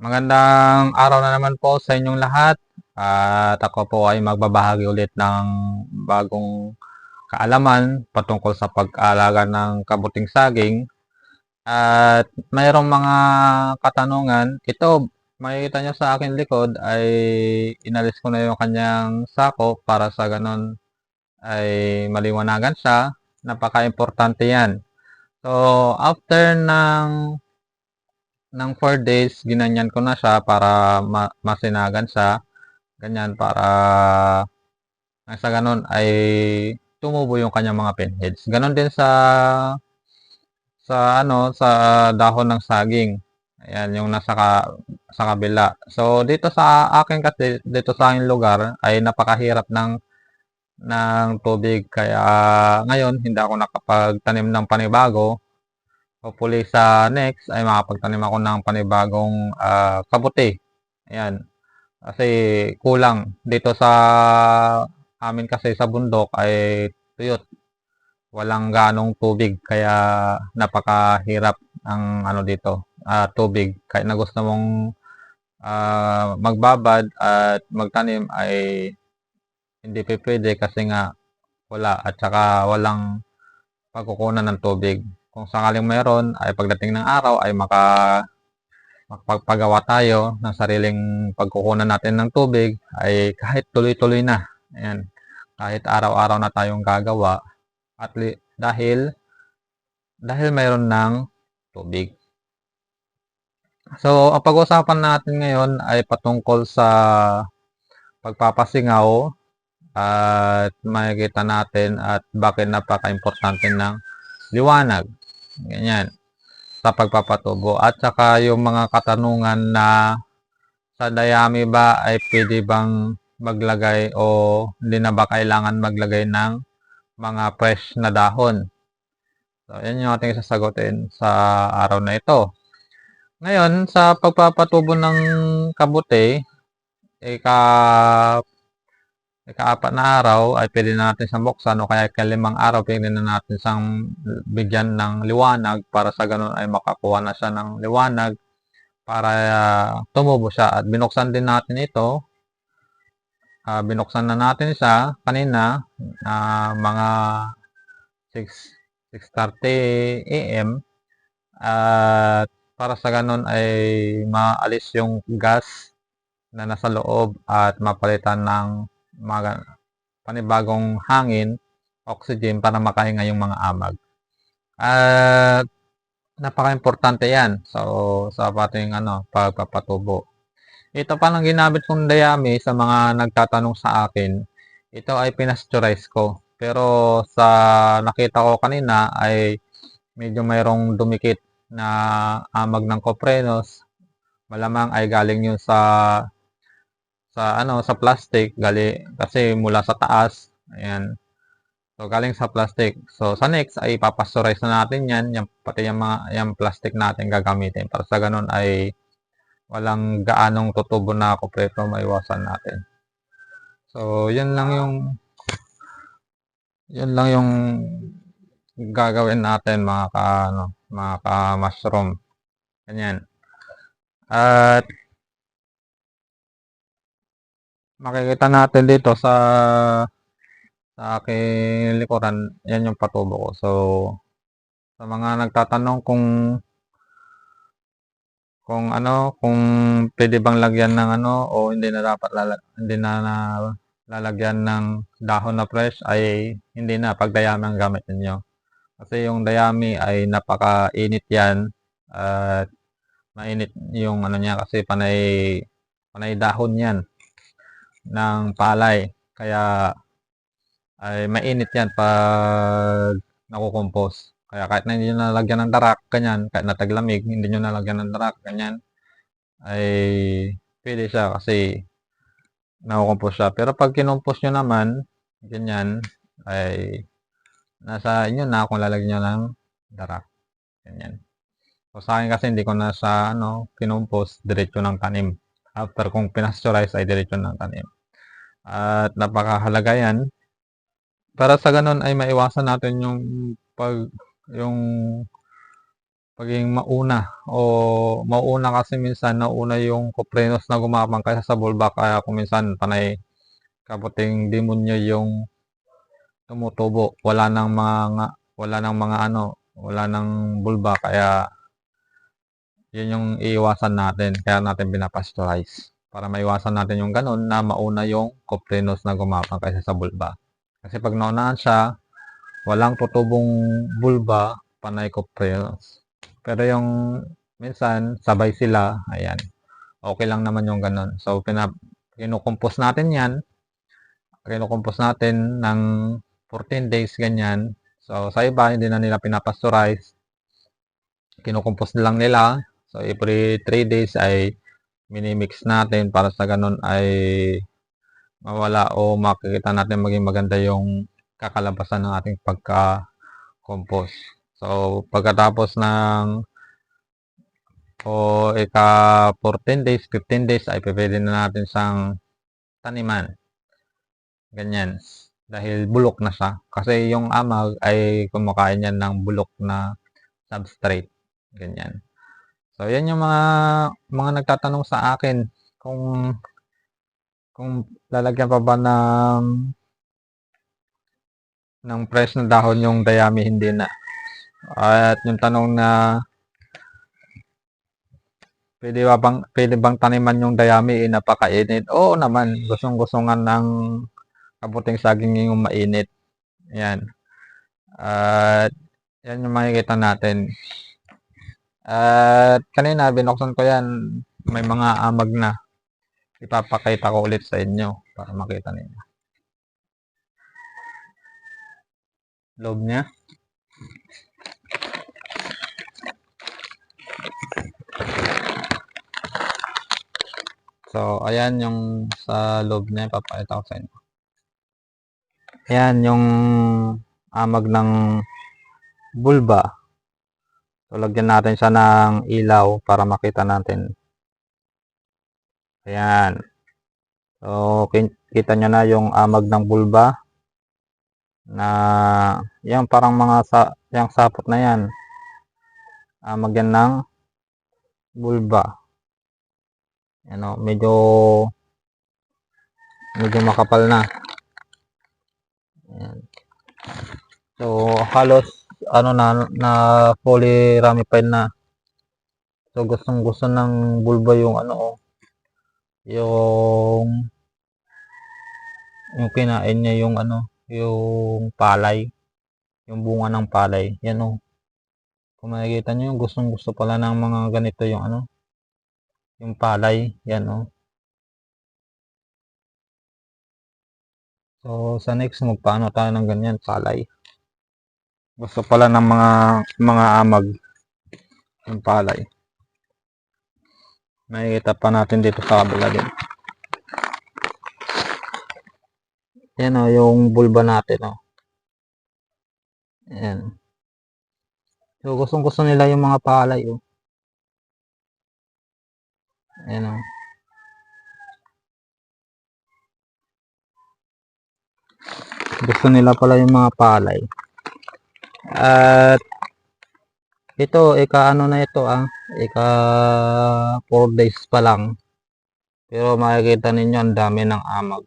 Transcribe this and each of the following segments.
Magandang araw na naman po sa inyong lahat. At ako po ay magbabahagi ulit ng bagong kaalaman patungkol sa pag-aalaga ng kabuting saging. At mayroong mga katanungan. Ito, makikita nyo sa akin likod ay inalis ko na yung kanyang sako para sa ganon ay maliwanagan siya. Napaka-importante yan. So, after ng ng 4 days, ginanyan ko na siya para ma masinagan siya. Ganyan, para sa ganun ay tumubo yung kanyang mga pinheads. Ganon din sa sa ano, sa dahon ng saging. Ayan, yung nasa ka, sa kabila. So, dito sa akin kasi, dito sa aking lugar, ay napakahirap ng ng tubig. Kaya ngayon, hindi ako nakapagtanim ng panibago. Hopefully sa next ay makapagtanim ako ng panibagong ah, kabuti. Ayan. Kasi kulang. Dito sa amin kasi sa bundok ay tuyot. Walang ganong tubig. Kaya napakahirap ang ano dito. ah, tubig. Kahit na gusto mong ah, magbabad at magtanim ay hindi pa pwede kasi nga wala at saka walang pagkukunan ng tubig. Kung sakaling mayroon ay pagdating ng araw ay maka makapagpagawa tayo ng sariling pagkukunan natin ng tubig ay kahit tuloy-tuloy na. Ayan. Kahit araw-araw na tayong gagawa at dahil dahil mayroon ng tubig. So, ang pag-uusapan natin ngayon ay patungkol sa pagpapasingaw at makikita natin at bakit napaka-importante ng liwanag. Ganyan. Sa pagpapatubo. At saka yung mga katanungan na sa dayami ba ay pwede bang maglagay o hindi na ba kailangan maglagay ng mga fresh na dahon. So, yan yung ating sasagutin sa araw na ito. Ngayon, sa pagpapatubo ng kabuti, ika ika-apat na araw ay pwede na natin siyang buksan o kaya ikalimang araw pwede na natin siyang bigyan ng liwanag para sa ganun ay makakuha na siya ng liwanag para uh, tumubo siya. At binuksan din natin ito. Uh, binuksan na natin siya kanina uh, mga 6 6.30 AM at para sa ganun ay maalis yung gas na nasa loob at mapalitan ng mga panibagong hangin, oxygen para makahinga yung mga amag. At napaka-importante yan so, sa ating ano, pagpapatubo. Ito pa lang ginamit kong dayami sa mga nagtatanong sa akin. Ito ay pinasteurize ko. Pero sa nakita ko kanina ay medyo mayroong dumikit na amag ng koprenos. Malamang ay galing yun sa sa ano sa plastic gali kasi mula sa taas ayan. So galing sa plastic. So sa next ay ipapastorize na natin yan yung, pati yung mga yung plastic natin gagamitin. Para sa ganun ay walang gaanong tutubo na kumpleto maiwasan natin. So yun lang yung yun lang yung gagawin natin mga ka ano mga ka mushroom ganyan. At makikita natin dito sa sa aking likuran, yan yung patubo ko. So, sa mga nagtatanong kung kung ano, kung pwede bang lagyan ng ano o hindi na dapat lalag, hindi na, na lalagyan ng dahon na fresh ay hindi na pagdayami ang gamit ninyo. Kasi yung dayami ay napaka-init yan at mainit yung ano niya kasi panay panay dahon yan ng palay. Kaya ay mainit yan pag nakukompose. Kaya kahit na hindi nyo nalagyan ng darak, ganyan, kahit nataglamig, hindi nyo nalagyan ng darak, ganyan, ay pwede siya kasi nakukompose siya. Pero pag kinompose nyo naman, ganyan, ay nasa inyo na kung lalagyan nyo ng darak. Ganyan. So sa akin kasi hindi ko na sa ano, kinompose, diretso ng tanim. After kung pinasteurize ay diretso ng tanim. At napakahalaga yan. Para sa ganun ay maiwasan natin yung pag yung pagiging mauna o mauna kasi minsan nauna yung kuprenos na gumapang kaysa sa bulba. Kaya kung minsan panay kaputing demonyo yung tumutubo. Wala nang mga wala nang mga ano wala nang bulba. Kaya yun yung iiwasan natin. Kaya natin pinapastorize para maiwasan natin yung ganun na mauna yung kuprenos na gumapang kaysa sa bulba kasi pag naunaan siya walang tutubong bulba panay kuprenos pero yung minsan sabay sila, ayan. Okay lang naman yung ganun. So pinap kinukumpos natin 'yan. Kinukumpos natin ng 14 days ganyan. So sa iba hindi na nila pinapastorize. Kinukumpos lang nila. So every 3 days ay minimix natin para sa ganun ay mawala o makikita natin maging maganda yung kakalabasan ng ating pagka-compose. So, pagkatapos ng o ika 14 days, 15 days ay pwede na natin siyang taniman. Ganyan. Dahil bulok na siya. Kasi yung amag ay kumakain yan ng bulok na substrate. Ganyan. So, yan yung mga mga nagtatanong sa akin kung kung lalagyan pa ba ng ng fresh na dahon yung dayami hindi na. At yung tanong na pwede ba bang pwede bang taniman yung dayami eh, napakainit? Oo naman, gustong-gustungan ng kabuting saging yung mainit. Yan. At yan yung makikita natin. At kanina binuksan ko yan, may mga amag na. Ipapakita ko ulit sa inyo para makita ninyo. Loob niya. So, ayan yung sa loob niya, papakita ko sa inyo. Ayan yung amag ng bulba. So, lagyan natin siya ng ilaw para makita natin. Ayan. So, kita nyo na yung amag ng bulba na yan parang mga sa, yung sapot na yan. Amag yan ng bulba. Ano, medyo medyo makapal na. Ayan. So, halos ano na na fully ramified na. So, gustong gusto ng bulba yung ano oh, yung yung kinain niya yung ano, yung palay, yung bunga ng palay. Yan oh. Kung makikita niyo, gustong gusto pala ng mga ganito yung ano, yung palay, yan oh. So, sa next, magpaano tayo ng ganyan, palay. Gusto pala ng mga mga amag yung palay. Makikita pa natin dito sa kabila din. Yan oh, yung bulba natin oh. Yan. So, gustong gusto nila yung mga palay oh. Ayan o. Gusto nila pala yung mga palay. At ito, ika ano na ito ah. Ika 4 days pa lang. Pero makikita ninyo ang dami ng amag.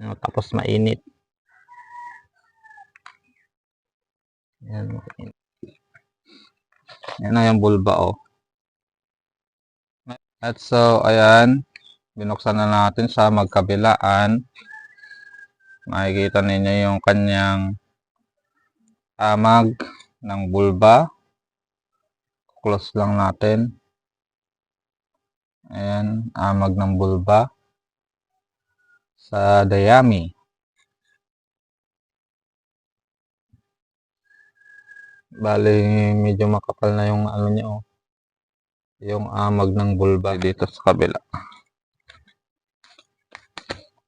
Ano, tapos mainit. Yan, mainit. Yan na yung bulba oh. At so, ayan, binuksan na natin sa magkabilaan. Makikita ninyo yung kanyang amag ng bulba. Close lang natin. Ayan, amag ng bulba sa dayami. Bali, medyo makapal na yung ano niya, oh yung amag ng bulba dito sa kabila.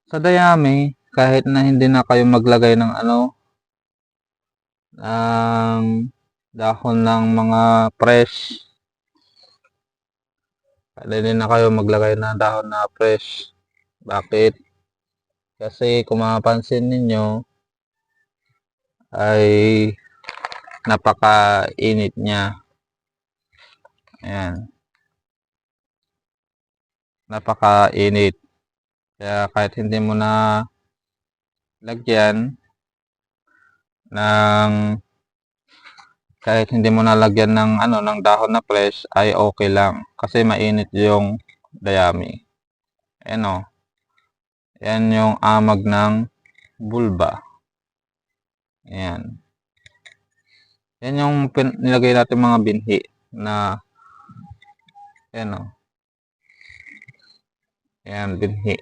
Sa dayami, kahit na hindi na kayo maglagay ng ano, ng dahon ng mga fresh, pwede na kayo maglagay ng dahon na fresh. Bakit? Kasi kung mapapansin ninyo, ay napaka-init niya Ayan. Napakainit. Kaya kahit hindi mo na lagyan ng kahit hindi mo nalagyan ng ano ng dahon na fresh ay okay lang kasi mainit yung dayami. Ayan o. Yan yung amag ng bulba. Ayan. Yan yung nilagay natin mga binhi na ayan o. Ayan, binhi.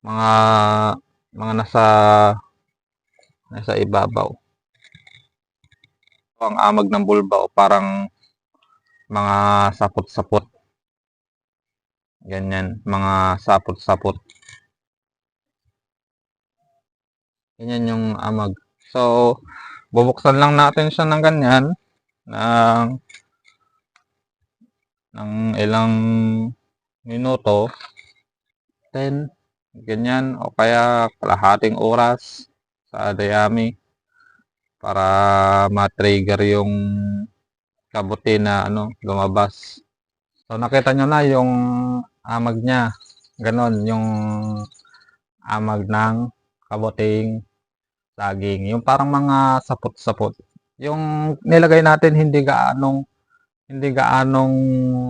Mga mga nasa nasa ibabaw. Ang amag ng bulba o parang mga sapot-sapot. Ganyan, mga sapot-sapot. Ganyan yung amag. So, bubuksan lang natin siya ng ganyan ng ng ilang minuto 10 ganyan. O kaya kalahating oras sa dayami para ma-trigger yung kabuti na ano lumabas. So nakita nyo na yung amag niya. Ganon yung amag ng kabuting saging. Yung parang mga sapot-sapot yung nilagay natin hindi gaanong hindi gaanong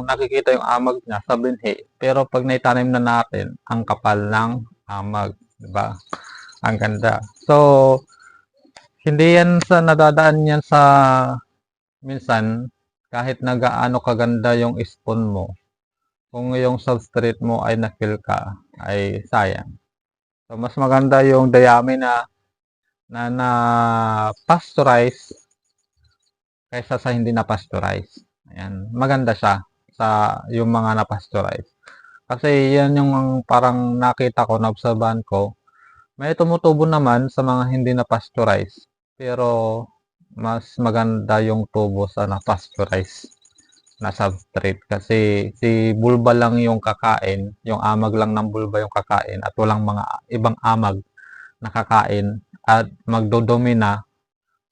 nakikita yung amag niya sa binhi. Pero pag naitanim na natin, ang kapal ng amag. di ba? Ang ganda. So, hindi yan sa nadadaan yan sa minsan, kahit na gaano kaganda yung spoon mo, kung yung substrate mo ay na-kill ka, ay sayang. So, mas maganda yung dayami na na na pasteurize kaysa sa hindi na pasteurize. Ayan, maganda siya sa yung mga na-pasteurize. Kasi yan yung parang nakita ko, naobserbahan ko. May tumutubo naman sa mga hindi na-pasteurize. Pero mas maganda yung tubo sa na-pasteurize na substrate. Kasi si bulba lang yung kakain, yung amag lang ng bulba yung kakain at walang mga ibang amag na kakain at magdodomina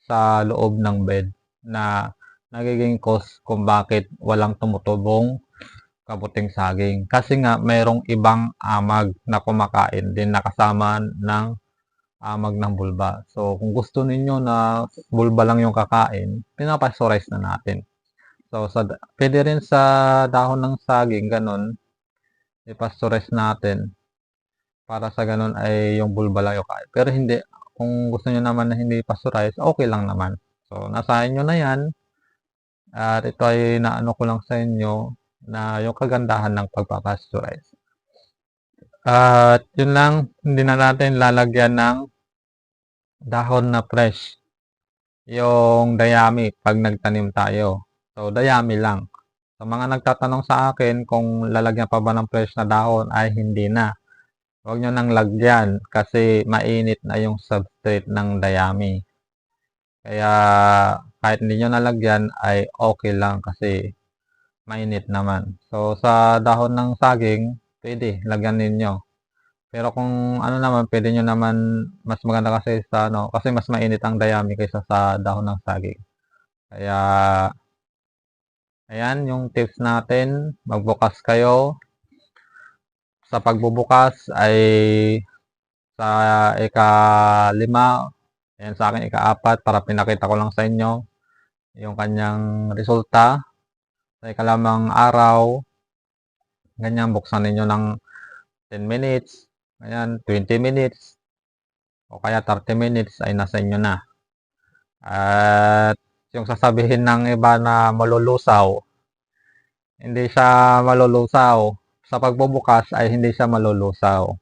sa loob ng bed na nagiging cause kung bakit walang tumutubong kabuting saging. Kasi nga, mayroong ibang amag na kumakain din nakasama ng amag ng bulba. So, kung gusto ninyo na bulba lang yung kakain, pinapasturize na natin. So, sa, pwede rin sa dahon ng saging, ganun, ipasturize natin para sa ganun ay yung bulba lang yung kain. Pero hindi, kung gusto nyo naman na hindi pasteurize, okay lang naman. So, nasa inyo na yan. At ito ay naano ko lang sa inyo na yung kagandahan ng pagpapasteurize. At yun lang, hindi na natin lalagyan ng dahon na fresh. Yung dayami pag nagtanim tayo. So, dayami lang. Sa mga nagtatanong sa akin kung lalagyan pa ba ng fresh na dahon ay hindi na. Huwag nyo nang lagyan kasi mainit na yung substrate ng dayami. Kaya kahit hindi nyo nalagyan ay okay lang kasi mainit naman. So sa dahon ng saging, pwede lagyan ninyo. Pero kung ano naman, pwede nyo naman mas maganda kasi sa ano, kasi mas mainit ang dayami kaysa sa dahon ng saging. Kaya ayan yung tips natin, magbukas kayo. Sa pagbubukas ay sa ika-lima, ayan sa akin ika-apat para pinakita ko lang sa inyo yung kanyang resulta. Sa ikalamang araw. Ganyan buksan ninyo ng 10 minutes. Ayan 20 minutes. O kaya 30 minutes ay nasa inyo na. At yung sasabihin ng iba na malulusaw hindi siya malulusaw. Sa pagbubukas ay hindi siya malulusaw.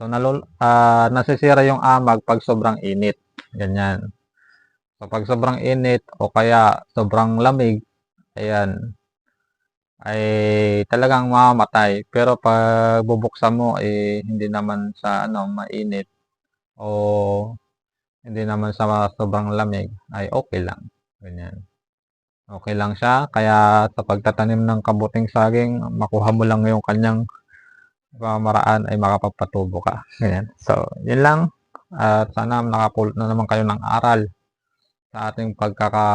So nalul uh, nasisira yung amag pag sobrang init. Ganyan Kapag sobrang init o kaya sobrang lamig, ayan, ay talagang mamamatay. Pero pag bubuksan mo, eh, hindi naman sa ano, mainit o hindi naman sa sobrang lamig, ay okay lang. Ganyan. Okay lang siya. Kaya sa pagtatanim ng kabuting saging, makuha mo lang yung kanyang maraan ay makapagpatubo ka. Ganyan. So, yun lang. At sana nakapulot na naman kayo ng aral sa ating pagkaka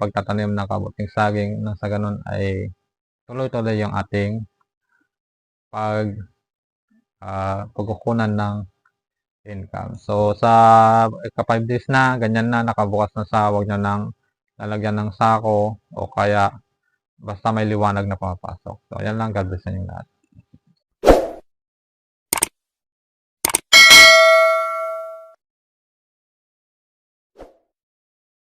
pagtatanim ng kabuting saging nang sa ganun ay tuloy-tuloy yung ating pag ah, pagkukunan ng income. So sa ika 5 days na, ganyan na, nakabukas na sa, wag nyo nang lalagyan ng sako o kaya basta may liwanag na papasok. So, yan lang. God bless sa lahat.